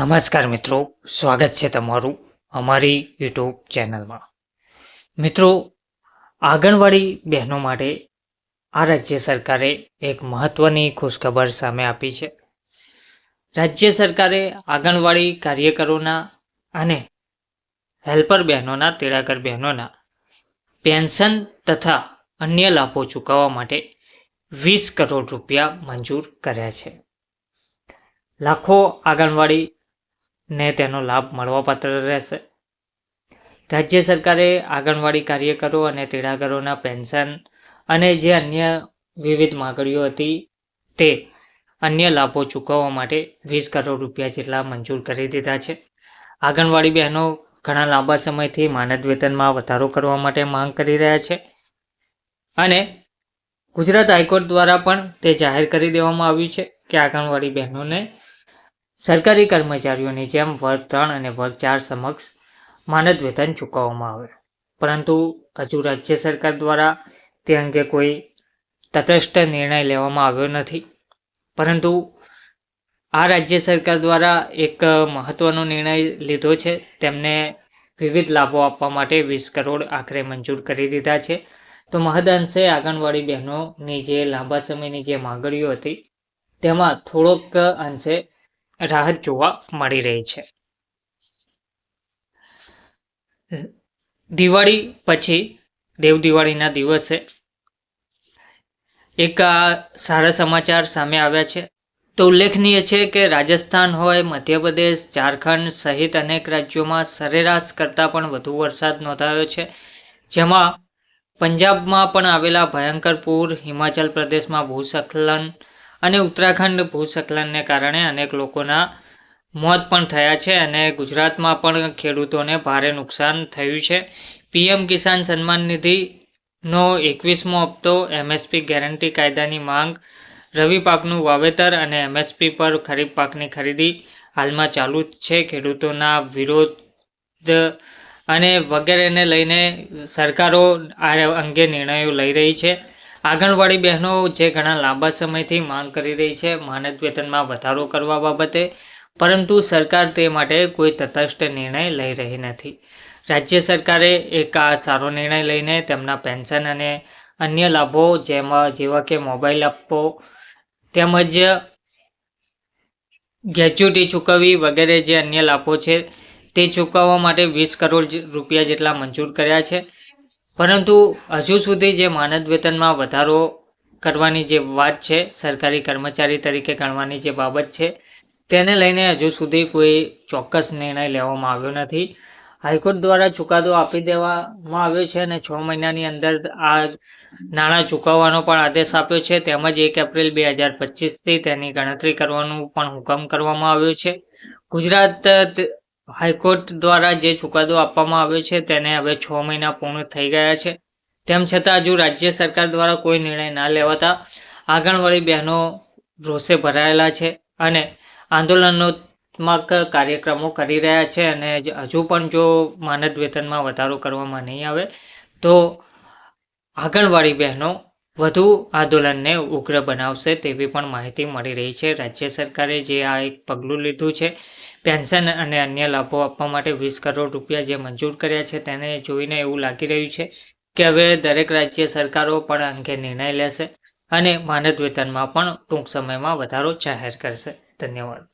નમસ્કાર મિત્રો, સ્વાગત છે તમારું અમારી યુટ્યુબ ચેનલમાં. મિત્રો, આંગણવાડી બહેનો માટે આ રાજ્ય સરકારે એક મહત્ત્વની ખુશખબર સામે આપી છે. રાજ્ય સરકારે આંગણવાડી કાર્યકરોના અને હેલ્પર બહેનોના, તેડાગર બહેનોના પેન્શન તથા અન્ય લાભો ચૂકવવા માટે વીસ કરોડ રૂપિયા મંજૂર કર્યા છે. લાખો આંગણવાડી ને તેનો લાભ મળવાપાત્ર રહેશે. રાજ્ય સરકારે આંગણવાડી કાર્યકરો અને તેડાગરોના પેન્શન અને જે અન્ય વિવિધ માગણીઓ હતી તે અન્ય લાભો ચૂકવવા માટે વીસ કરોડ રૂપિયા જેટલા મંજૂર કરી દીધા છે. આંગણવાડી બહેનો ઘણા લાંબા સમયથી માનદ વેતનમાં વધારો કરવા માટે માંગ કરી રહ્યા છે અને ગુજરાત હાઈકોર્ટ દ્વારા પણ તે જાહેર કરી દેવામાં આવ્યું છે કે આંગણવાડી બહેનોને સરકારી કર્મચારીઓની જેમ વર્ગ ત્રણ અને વર્ગ ચાર સમક્ષ માનદ વેતન ચૂકવવામાં આવે. પરંતુ હજુ રાજ્ય સરકાર દ્વારા તે અંગે કોઈ તટસ્થ નિર્ણય લેવામાં આવ્યો નથી. પરંતુ આ રાજ્ય સરકાર દ્વારા એક મહત્વનો નિર્ણય લીધો છે. તેમને વિવિધ લાભો આપવા માટે વીસ કરોડ આખરે મંજૂર કરી દીધા છે. તો મહદઅંશે આંગણવાડી બહેનોની જે લાંબા સમયની જે માગણીઓ હતી, તેમાં થોડોક અંશે રાહત જોવા મળી રહી છે. દિવાળી પછી, દેવ દિવાળીના દિવસે એક સારા સમાચાર સામે આવ્યા છે. તો ઉલ્લેખનીય છે કે રાજસ્થાન હોય, મધ્યપ્રદેશ, ઝારખંડ સહિત અનેક રાજ્યોમાં સરેરાશ કરતાં પણ વધુ વરસાદ નોંધાયો છે. જેમાં પંજાબમાં પણ આવેલા ભયંકર પૂર, હિમાચલ પ્રદેશમાં ભૂસ્ખલન અને ઉત્તરાખંડ ભૂસ્ખલનને કારણે અનેક લોકોના મોત પણ થયા છે અને ગુજરાતમાં પણ ખેડૂતોને ભારે નુકસાન થયું છે. પીએમ કિસાન સન્માન નિધિનો એકવીસમો હપ્તો, એમએસપી ગેરંટી કાયદાની માંગ, રવિ પાકનું વાવેતર અને એમએસપી પર ખરીફ પાકની ખરીદી હાલમાં ચાલુ છે. ખેડૂતોના વિરોધ અને વગેરેને લઈને સરકારો આ અંગે નિર્ણયો લઈ રહી છે. આંગણવાડી બહેનો જે ઘણા લાંબા સમયથી માંગ કરી રહી છે માનદ વેતનમાં વધારો કરવા બાબતે, પરંતુ સરકાર તે માટે કોઈ તટસ્થ નિર્ણય લઈ રહી નથી. રાજ્ય સરકારે એક આ સારો નિર્ણય લઈને તેમના પેન્શન અને અન્ય લાભો જેમાં જેવા કે મોબાઈલ આપવો તેમજ ગ્રેચ્યુટી ચૂકવવી વગેરે જે અન્ય લાભો છે તે ચૂકવવા માટે વીસ કરોડ રૂપિયા જેટલા મંજૂર કર્યા છે. પરંતુ હજુ સુધી જે માનદ વેતનમાં વધારો કરવાની જે વાત છે, સરકારી કર્મચારી તરીકે ગણવાની જે બાબત છે, તેને લઈને હજુ સુધી કોઈ ચોક્કસ નિર્ણય લેવામાં આવ્યો નથી. હાઈકોર્ટ દ્વારા ચુકાદો આપી દેવામાં આવ્યો છે અને છ મહિનાની અંદર આ નાણાં ચૂકવવાનો પણ આદેશ આપ્યો છે. તેમજ એક એપ્રિલ બે હજાર પચીસથી તેની ગણતરી કરવાનું પણ હુકમ કરવામાં આવ્યો છે. ગુજરાત હાઈકોર્ટ દ્વારા જે ચુકાદો આપવામાં આવ્યો છે તેને હવે છ મહિના પૂર્ણ થઈ ગયા છે. તેમ છતાં હજુ રાજ્ય સરકાર દ્વારા કોઈ નિર્ણય ના લેવાતા આંગણવાડી બહેનો રોષે ભરાયેલા છે અને આંદોલનાત્મક કાર્યક્રમો કરી રહ્યા છે અને હજુ પણ જો માનદ વેતનમાં વધારો કરવામાં નહીં આવે તો આંગણવાડી બહેનો વધુ આંદોલનને ઉગ્ર બનાવશે તેવી પણ માહિતી મળી રહી છે. રાજ્ય સરકારે જે આ એક પગલું લીધું છે, પેન્શન અને અન્ય લાભો આપવા માટે વીસ કરોડ રૂપિયા જે મંજૂર કર્યા છે તેને જોઈને એવું લાગી રહ્યું છે કે હવે દરેક રાજ્ય સરકારો પણ અંગે નિર્ણય લેશે અને માનદ વેતનમાં પણ ટૂંક સમયમાં વધારો જાહેર કરશે. ધન્યવાદ.